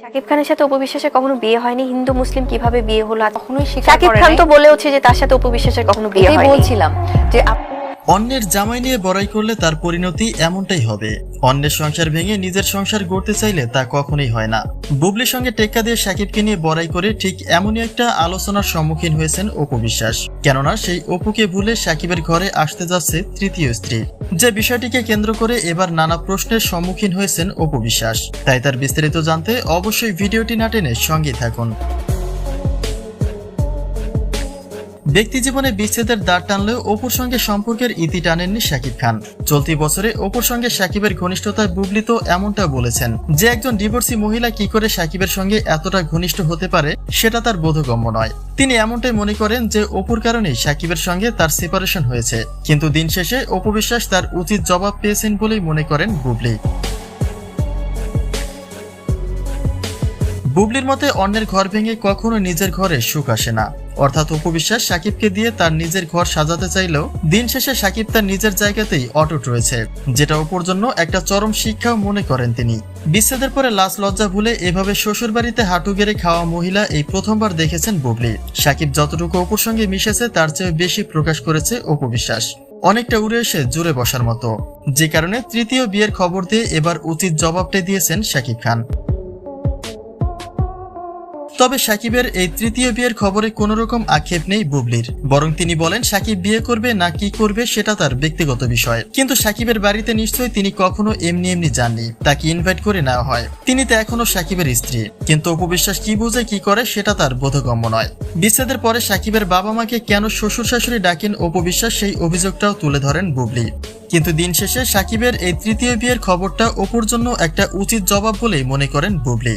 শাকিব খানের সাথে উপবিশ্বাসের কখনো বিয়ে হয়নি? হিন্দু মুসলিম কীভাবে বিয়ে হলো? আর কখনোই শাকিব খান। তো বলেওছে যে তার সাথে উপবিশ্বাসের কখনো বিয়ে হয়নি। বলছিলাম যে অন্যের জামাই নিয়ে বড়াই করলে তার পরিণতি এমনটাই হবে। অন্যের সংসার ভেঙে নিজের সংসার গড়তে চাইলে তা কখনোই হয় না। বুবলির সঙ্গে টেক্কা দিয়ে সাকিবকে নিয়ে বড়াই করে ঠিক এমনই একটা আলোচনার সম্মুখীন হয়েছেন অপু বিশ্বাস। কেননা সেই অপুকে ভুলে সাকিবের ঘরে আসতে যাচ্ছে তৃতীয় স্ত্রী। যে বিষয়টিকে কেন্দ্র করে এবার নানা প্রশ্নের সম্মুখীন হয়েছেন অপু বিশ্বাস। তাই তার বিস্তারিত জানতে অবশ্যই ভিডিওটি না টেনে সঙ্গেই থাকুন। ব্যক্তি জীবনে বিচ্ছেদের দাঁড় টানলেও অপুর সঙ্গে সম্পর্কের ইতি টানেননি শাকিব খান। চলতি বছরে অপুর সঙ্গে সাকিবের ঘনিষ্ঠতায় বুবলি তো এমনটা বলেছেন যে একজন ডিভোর্সি মহিলা কি করে সাকিবের সঙ্গে এতটা ঘনিষ্ঠ হতে পারে, সেটা তার বোধগম্য নয়। তিনি এমনটাই মনে করেন যে অপুর কারণেই সাকিবের সঙ্গে তার সেপারেশন হয়েছে। কিন্তু দিন শেষে অপু বিশ্বাস তার উচিত জবাব পেয়েছেন বলেই মনে করেন বুবলি। বুবলির মতে অন্যের ঘর ভেঙে কখনো নিজের ঘরে সুখ আসে না। অর্থাৎ উপবিশ্বাস সাকিবকে দিয়ে তার নিজের ঘর সাজাতে চাইলেও দিন শেষে সাকিব তার নিজের জায়গাতেই অটুট রয়েছে, যেটা অপুর জন্য একটা চরম শিক্ষাও মনে করেন তিনি। বিচ্ছেদের পরে লাশ লজ্জা ভুলে এভাবে শ্বশুর বাড়িতে হাঁটু গেড়ে খাওয়া মহিলা এই প্রথমবার দেখেছেন বুবলি। সাকিব যতটুকু অপুর সঙ্গে মিশেছে, তার চেয়ে বেশি প্রকাশ করেছে অপবিশ্বাস। অনেকটা উড়ে এসে জুড়ে বসার মতো। যে কারণে তৃতীয় বিয়ের খবর দিয়ে এবার উচিত জবাবটাই দিয়েছেন শাকিব খান। তবে সাকিবের এই তৃতীয় বিয়ের খবরে কোনো রকম আক্ষেপ নেই বুবলির। বরং তিনি বলেন, সাকিব বিয়ে করবে না কি করবে সেটা তার ব্যক্তিগত বিষয়। কিন্তু সাকিবের বাড়িতে নিশ্চয়ই তিনি কখনো এমনি এমনি যাননি, তাকে ইনভাইট করে নেওয়া হয়। তিনি তো এখনও সাকিবের স্ত্রী। কিন্তু উপবিশ্বাস কি বুঝে কি করে সেটা তার বোধগম্য নয়। বিচ্ছেদের পরে সাকিবের বাবা মাকে কেন শ্বশুর শাশুড়ি ডাকেন অপবিশ্বাস সেই অভিযোগটাও তুলে ধরেন বুবলি। কিন্তু দিন শেষে সাকিবের এই তৃতীয় বিয়ের খবরটা অপুর জন্য একটা উচিত জবাব বলেই মনে করেন বুবলি।